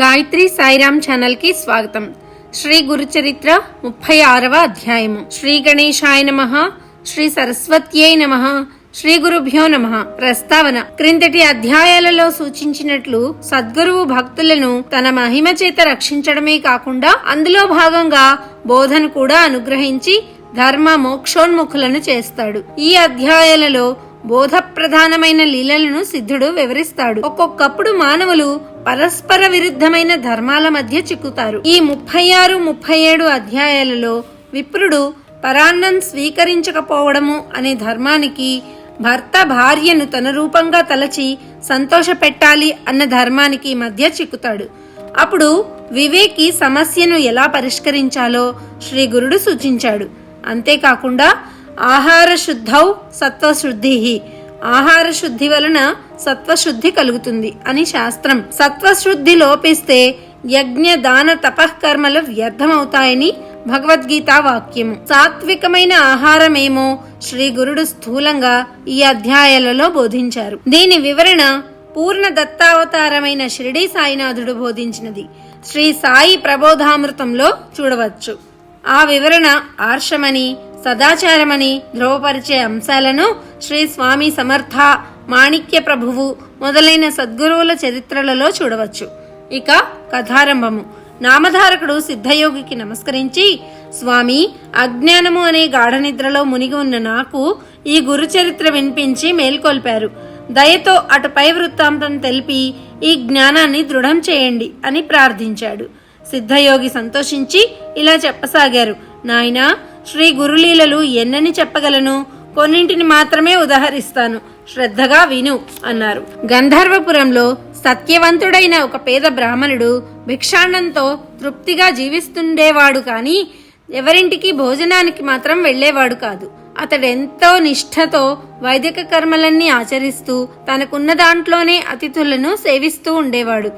గాయత్రి సాయిరామ్ ఛానల్కి స్వాగతం. శ్రీ గురుచరిత్ర ముప్పై ఆరవ అధ్యాయము. శ్రీ గణేశాయ నమ శ్రీ సరస్వత్యై నమ శ్రీ గురుభ్యో నమ. ప్రస్తావన. క్రిందటి అధ్యాయాలలో సూచించినట్లు సద్గురువు భక్తులను తన మహిమ చేత రక్షించడమే కాకుండా అందులో భాగంగా బోధన కూడా అనుగ్రహించి ధర్మ మోక్షోన్ముఖులను చేస్తాడు. ఈ అధ్యాయాలలో బోధ ప్రధానమైన లీలలను సిద్ధుడు వివరిస్తాడు. ఒక్కొక్కప్పుడు మానవులు పరస్పర విరుద్ధమైన ధర్మాల మధ్య చిక్కుతారు. ఈ ముప్పై ఆరు ముప్పై ఏడు అధ్యాయాలలో విప్రుడు పరాన్నం స్వీకరించకపోవడము అనే ధర్మానికి భర్త భార్యను తన రూపంగా తలచి సంతోష పెట్టాలి అన్న ధర్మానికి మధ్య చిక్కుతాడు. అప్పుడు వివేకి సమస్యను ఎలా పరిష్కరించాలో శ్రీ గురుడు సూచించాడు. అంతేకాకుండా ఆహార శుద్ధౌ సత్వశుద్ధి. ఆహార శుద్ధి వలన సత్వశుద్ధి కలుగుతుంది అని శాస్త్రం. సత్వశుద్ధి లోపిస్తే యజ్ఞ దాన తపఃకర్మలు వ్యర్థమవుతాయని భగవద్గీత వాక్యము. సాత్వికమైన ఆహారమేమో శ్రీ గురుడు స్థూలంగా ఈ అధ్యాయాలలో బోధించారు. దీని వివరణ పూర్ణ దత్తావతారమైన షిరిడి సాయినాథుడు బోధించినది. శ్రీ సాయి ప్రబోధామృతంలో చూడవచ్చు. ఆ వివరణ ఆర్షమని సదాచారమని ధ్రువపరిచే అంశాలను శ్రీ స్వామి సమర్థ మాణిక్య ప్రభువు మొదలైన సద్గురువుల చరిత్రలలో చూడవచ్చు. ఇక కథారంభము. నామధారకుడు సిద్ధయోగికి నమస్కరించి స్వామి అజ్ఞానము అనే గాఢ నిద్రలో మునిగి ఉన్న నాకు ఈ గురు చరిత్ర వినిపించి మేల్కొల్పారు. దయతో అటుపై వృత్తాంతం తెలిపి ఈ జ్ఞానాన్ని దృఢం చేయండి అని ప్రార్థించాడు. సిద్ధయోగి సంతోషించి ఇలా చెప్పసాగారు. నాయనా శ్రీ గురులీలలు ఎన్నని చెప్పగలను? కొన్నింటిని మాత్రమే ఉదాహరిస్తాను. శ్రద్ధగా విను అన్నారు. గంధర్వపురంలో సత్యవంతుడైన ఒక పేద బ్రాహ్మణుడు భిక్షాన్నంతో తృప్తిగా జీవిస్తుండేవాడు కాని ఎవరింటికి భోజనానికి మాత్రం వెళ్ళేవాడు కాదు. అతడెంతో నిష్ఠతో వైదిక కర్మలన్నీ ఆచరిస్తూ తనకున్న దాంట్లోనే అతిథులను సేవిస్తూ ఉండేవాడు.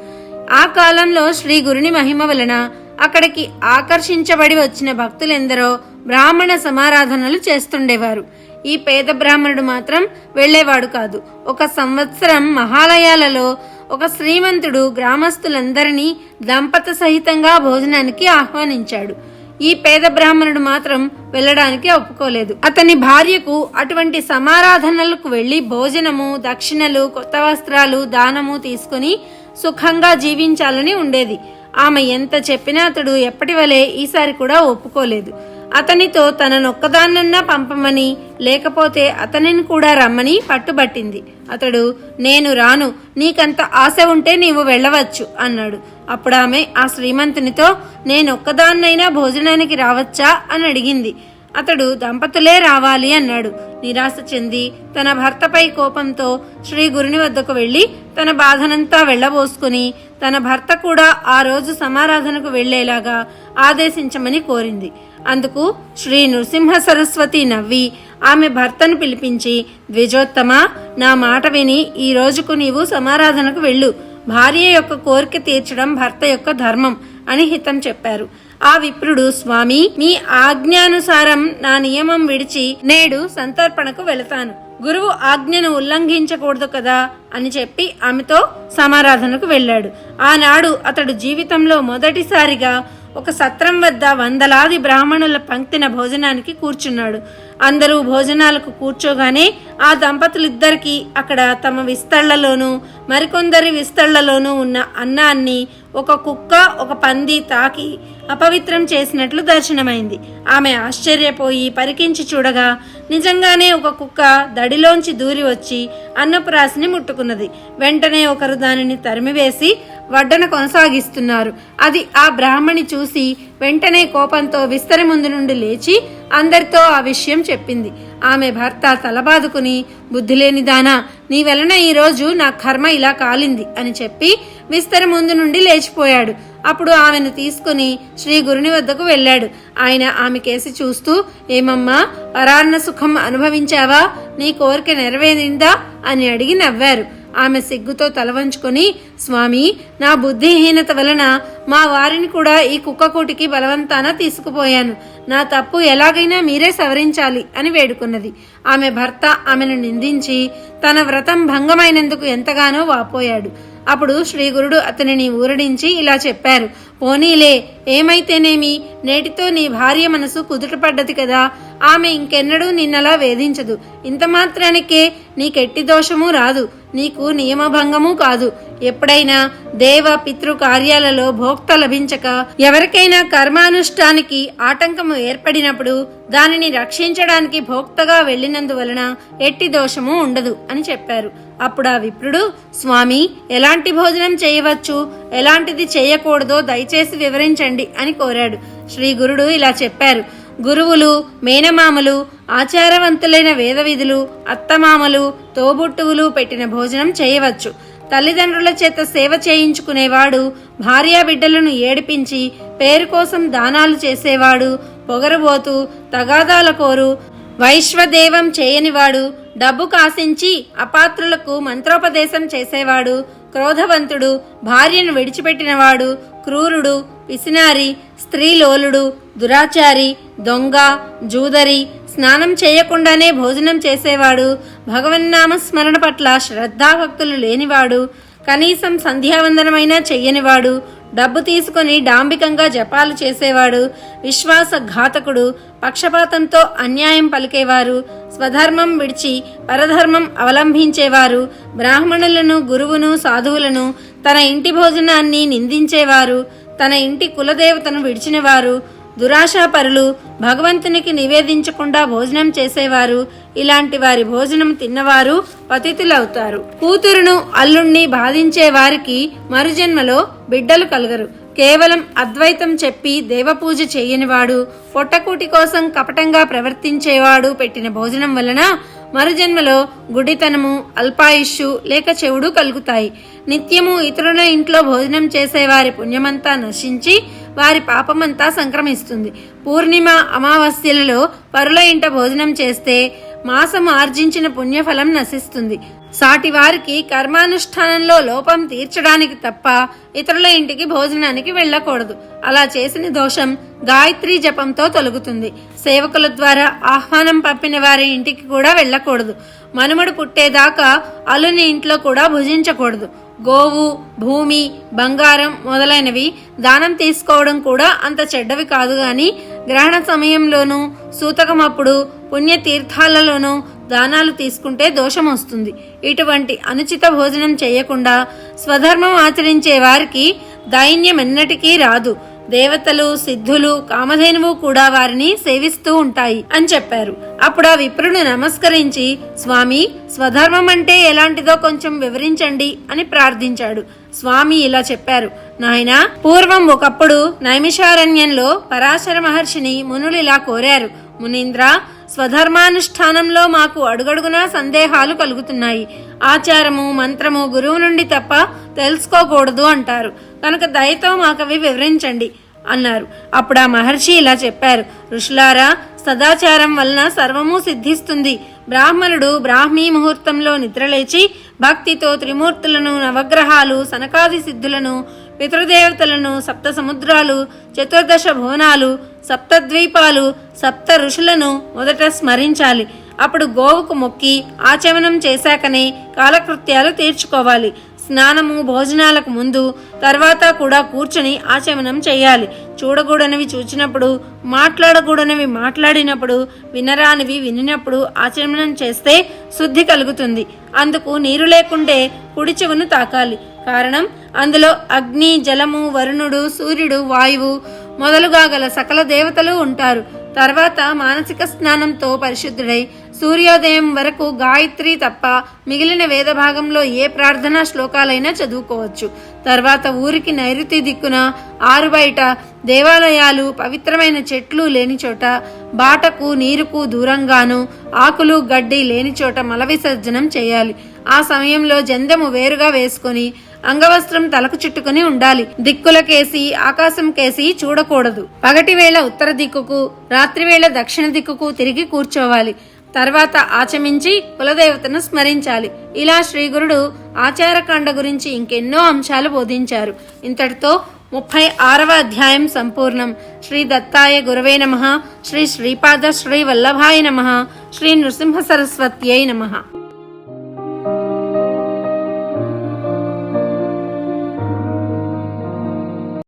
ఆ కాలంలో శ్రీ గురుని మహిమ వలన అక్కడికి ఆకర్షించబడి వచ్చిన భక్తులెందరో బ్రాహ్మణ సమారాధనలు చేస్తుండేవారు. ఈ పేద బ్రాహ్మణుడు మాత్రం వెళ్ళేవాడు కాదు. ఒక సంవత్సరం మహాలయాలలో ఒక శ్రీమంతుడు గ్రామస్తులందరినీ దంపత సహితంగా భోజనానికి ఆహ్వానించాడు. ఈ పేద బ్రాహ్మణుడు మాత్రం వెళ్ళడానికి ఒప్పుకోలేదు. అతని భార్యకు అటువంటి సమారాధనలకు వెళ్ళి భోజనము దక్షిణలు కొత్త వస్త్రాలు దానము తీసుకుని సుఖంగా జీవించాలని ఉండేది. ఆమె ఎంత చెప్పినా అతడు ఎప్పటి వలె ఈసారి కూడా ఒప్పుకోలేదు. అతనితో తననొక్కదాన్నన్నా పంపమని లేకపోతే అతనిని కూడా రమ్మని పట్టుబట్టింది. అతడు నేను రాను. నీకంత ఆశ ఉంటే నీవు వెళ్ళవచ్చు అన్నాడు. అప్పుడు ఆమె ఆ శ్రీమంతునితో నేనొక్కదాన్నైనా భోజనానికి రావచ్చా? అని అడిగింది. అతడు దంపతులే రావాలి అన్నాడు. నిరాశ చెంది తన భర్తపై కోపంతో శ్రీ గురుని వద్దకు వెళ్ళి తన బాధనంతా వెళ్ళబోసుకుని తన భర్త కూడా ఆ రోజు సమారాధనకు వెళ్ళేలాగా ఆదేశించమని కోరింది. అందుకు శ్రీ నృసింహ సరస్వతి నవ్వి ఆమె భర్తను పిలిపించి ద్విజోత్తమ నా మాట విని ఈ రోజుకు నీవు సమారాధనకు వెళ్ళు. భార్య యొక్క కోరిక తీర్చడం భర్త యొక్క ధర్మం అని హితం చెప్పారు. ఆ విప్రుడు స్వామి మీ ఆజ్ఞానుసారం నా నియమం విడిచి నేడు సంతర్పణకు వెళతాను. గురువు ఆజ్ఞను ఉల్లంఘించకూడదు కదా అని చెప్పి ఆమెతో సమారాధనకు వెళ్ళాడు. ఆనాడు అతడు జీవితంలో మొదటిసారిగా ఒక సత్రం వద్ద వందలాది బ్రాహ్మణుల పంక్తిన భోజనానికి కూర్చున్నాడు. అందరూ భోజనాలకు కూర్చోగానే ఆ దంపతులిద్దరికీ అక్కడ తమ విస్తళ్ళలోనూ మరికొందరి విస్తళ్ళలోనూ ఉన్న అన్నాన్ని ఒక కుక్క ఒక పంది తాకి అపవిత్రం చేసినట్లు దర్శనమైంది. ఆమె ఆశ్చర్యపోయి పరికించి చూడగా నిజంగానే ఒక కుక్క దడిలోంచి దూరి వచ్చి అన్నపురాశిని ముట్టుకున్నది. వెంటనే ఒకరు దానిని తరిమివేసి వడ్డన కొనసాగిస్తున్నారు. అది ఆ బ్రాహ్మణి చూసి వెంటనే కోపంతో విస్తరి ముందు నుండి లేచి అందరితో ఆ విషయం చెప్పింది. ఆమె భర్త తలబాదుకుని బుద్ధిలేనిదానా నీ వలన ఈరోజు నా కర్మ ఇలా కాలింది అని చెప్పి విస్తర ముందు నుండి లేచిపోయాడు. అప్పుడు ఆమెను తీసుకుని శ్రీ గురుని వద్దకు వెళ్ళాడు. ఆయన ఆమె కేసి చూస్తూ ఏమమ్మా పరాన్న సుఖం అనుభవించావా? నీ కోరిక నెరవేరిందా? అని అడిగి నవ్వారు. ఆమె సిగ్గుతో తలవంచుకొని స్వామి నా బుద్ధిహీనత వలన మా వారిని కూడా ఈ కుక్కకూటికి బలవంతాన తీసుకుపోయాను. నా తప్పు ఎలాగైనా మీరే సవరించాలి అని వేడుకున్నది. ఆమె భర్త ఆమెను నిందించి తన వ్రతం భంగమైనందుకు ఎంతగానో వాపోయాడు. అప్పుడు శ్రీగురుడు అతనిని ఊరడించి ఇలా చెప్పారు పోనీలే ఏమైతేనేమి? నేటితో నీ భార్య మనసు కుదుటపడ్డది కదా. ఆమె ఇంకెన్నడూ నిన్నలా వేధించదు. ఇంత మాత్రానికే నీకెట్టి దోషము రాదు. నీకు నియమభంగము కాదు. ఎప్పుడైనా దేవ పితృ కార్యాలలో భోక్త లభించక ఎవరికైనా కర్మానుష్ఠానికి ఆటంకము ఏర్పడినప్పుడు దానిని రక్షించడానికి భోక్తగా వెళ్ళినందువలన ఎట్టి దోషము ఉండదు అని చెప్పారు. అప్పుడు ఆ విప్రుడు స్వామి ఎలాంటి భోజనం చేయవచ్చు? ఎలాంటిది చేయకూడదో దయచేసి వివరించండి అని కోరాడు. శ్రీ గురుడు ఇలా చెప్పారు. గురువులు మేనమామలు ఆచారవంతులైన వేదవిధులు అత్తమామలు తోబుట్టువులు పెట్టిన భోజనం చేయవచ్చు. తల్లిదండ్రుల చేత సేవ చేయించుకునేవాడు భార్యా బిడ్డలను ఏడిపించి పేరు కోసం దానాలు చేసేవాడు పొగరబోతు తగాదాల కోరు వైశ్వదేవం చేయనివాడు డబ్బు కాసించి అపాత్రులకు మంత్రోపదేశం చేసేవాడు క్రోధవంతుడు భార్యను విడిచిపెట్టినవాడు క్రూరుడు పిసినారి స్త్రీలోలుడు దురాచారి దొంగ జూదరి స్నానం చేయకుండానే భోజనం చేసేవాడు. భగవన్నామ స్మరణ పట్ల శ్రద్ధాభక్తులు లేనివాడు. కనీసం సంధ్యావందనమైనా చెయ్యనివాడు. డబ్బు తీసుకొని డాంబికంగా జపాలు చేసేవాడు. విశ్వాసఘాతకుడు పక్షపాతంతో అన్యాయం పలికేవారు. స్వధర్మం విడిచి పరధర్మం అవలంబించేవారు బ్రాహ్మణులను గురువును సాధువులను తన ఇంటి భోజనాన్ని నిందించేవారు. తన ఇంటి కులదేవతను విడిచినవారు. దురాశాపరులు భగవంతునికి నివేదించకుండా భోజనం చేసేవారు. ఇలాంటి వారి భోజనం తిన్నవారు పతితులవుతారు. కూతురును అల్లుణ్ణి బాధించే వారికి మరుజన్మలో బిడ్డలు కలగరు. కేవలం అద్వైతం చెప్పి దేవపూజ చేయనివాడు పొట్టకూటి కోసం కపటంగా ప్రవర్తించేవాడు పెట్టిన భోజనం వలన మరుజన్మలో గుడితనము అల్పాయుష్యు లేక చెవుడు కలుగుతాయి. నిత్యము ఇతరుల ఇంట్లో భోజనం చేసేవారి పుణ్యమంతా నశించి వారి పాపమంతా సంక్రమిస్తుంది. పూర్ణిమ అమావాస్యలలో పరుల ఇంట భోజనం చేస్తే మాసం ఆర్జించిన పుణ్యఫలం నశిస్తుంది. సాటి వారికి కర్మానుష్ఠానంలో లోపం తీర్చడానికి తప్ప ఇతరుల ఇంటికి భోజనానికి వెళ్ళకూడదు. అలా చేసిన దోషం గాయత్రి జపంతో తొలగుతుంది. సేవకుల ద్వారా ఆహ్వానం పంపిన వారి ఇంటికి కూడా వెళ్ళకూడదు. మనుమడు పుట్టేదాకా అల్లుని ఇంట్లో కూడా భుజించకూడదు. గోవు భూమి బంగారం మొదలైనవి దానం తీసుకోవడం కూడా అంత చెడ్డవి కాదు గాని గ్రహణ సమయంలోనూ సూతకమప్పుడు పుణ్యతీర్థాలలోనూ దానాలు తీసుకుంటే దోషం వస్తుంది. ఇటువంటి అనుచిత భోజనం చేయకుండా స్వధర్మం ఆచరించే వారికి దైన్యం ఎన్నటికీ రాదు. దేవతలు సిద్ధులు కామధేనువు కూడా వారిని సేవిస్తూ ఉంటాయి అని చెప్పారు. అప్పుడు ఆ విప్రుడు నమస్కరించి స్వామి స్వధర్మం అంటే ఎలాంటిదో కొంచెం వివరించండి అని ప్రార్థించాడు. స్వామి ఇలా చెప్పారు. నాయన పూర్వం ఒకప్పుడు నైమిషారణ్యంలో పరాశర మహర్షిని మునులు ఇలా కోరారు. మునీంద్ర స్వధర్మానుష్ఠానంలో మాకు అడుగడుగునా సందేహాలు కలుగుతున్నాయి. ఆచారము మంత్రము గురువు నుండి తప్ప తెలుసుకోకూడదు అంటారు. కనుక దయతో మాకవి వివరించండి అన్నారు. అప్పుడు ఆ మహర్షి ఇలా చెప్పారు. ఋషులారా సదాచారం వలన సర్వము సిద్ధిస్తుంది. బ్రాహ్మణుడు బ్రాహ్మీ ముహూర్తంలో నిద్రలేచి భక్తితో త్రిమూర్తులను నవగ్రహాలు సనకాది సిద్ధులను పితృదేవతలను సప్త సముద్రాలు చతుర్దశ భువనాలు సప్తద్వీపాలు సప్త ఋషులను మొదట స్మరించాలి. అప్పుడు గోవుకు మొక్కి ఆచమనం చేశాకనే కాలకృత్యాలు తీర్చుకోవాలి. స్నానము భోజనాలకు ముందు తర్వాత కూడా కూర్చొని ఆచమనం చేయాలి. చూడకూడనివి చూచినప్పుడు మాట్లాడకూడనివి మాట్లాడినప్పుడు వినరానివి వినినప్పుడు ఆచమనం చేస్తే శుద్ధి కలుగుతుంది. అందుకు నీరు లేకుంటే కుడి చెవును తాకాలి. కారణం అందులో అగ్ని జలము వరుణుడు సూర్యుడు వాయువు మొదలుగా గల సకల దేవతలు ఉంటారు. తర్వాత మానసిక స్నానంతో పరిశుద్ధుడై సూర్యోదయం వరకు గాయత్రి తప్ప మిగిలిన వేద భాగంలో ఏ ప్రార్థనా శ్లోకాలైనా చదువుకోవచ్చు. తర్వాత ఊరికి నైరుతి దిక్కున ఆరు బయట దేవాలయాలు పవిత్రమైన చెట్లు లేని చోట బాటకు నీరుకు దూరంగాను ఆకులు గడ్డి లేని చోట మల విసర్జనం చేయాలి. ఆ సమయంలో జందెము వేరుగా వేసుకొని అంగవస్త్రం తలకు చుట్టుకుని ఉండాలి. దిక్కుల కేసి ఆకాశం కేసి చూడకూడదు. పగటి వేళ ఉత్తర దిక్కుకు రాత్రివేళ దక్షిణ దిక్కుకు తిరిగి కూర్చోవాలి. తర్వాత ఆచమించి కులదేవతను స్మరించాలి. ఇలా శ్రీగురుడు ఆచారకాండ గురించి ఇంకెన్నో అంశాలు బోధించారు. ఇంతటితో ముప్పై ఆరవ అధ్యాయం సంపూర్ణం. శ్రీ దత్తాయ గురవే నమ. శ్రీ శ్రీపాద శ్రీ వల్లభాయ నమ. శ్రీ నృసింహ సరస్వత్యై నమ.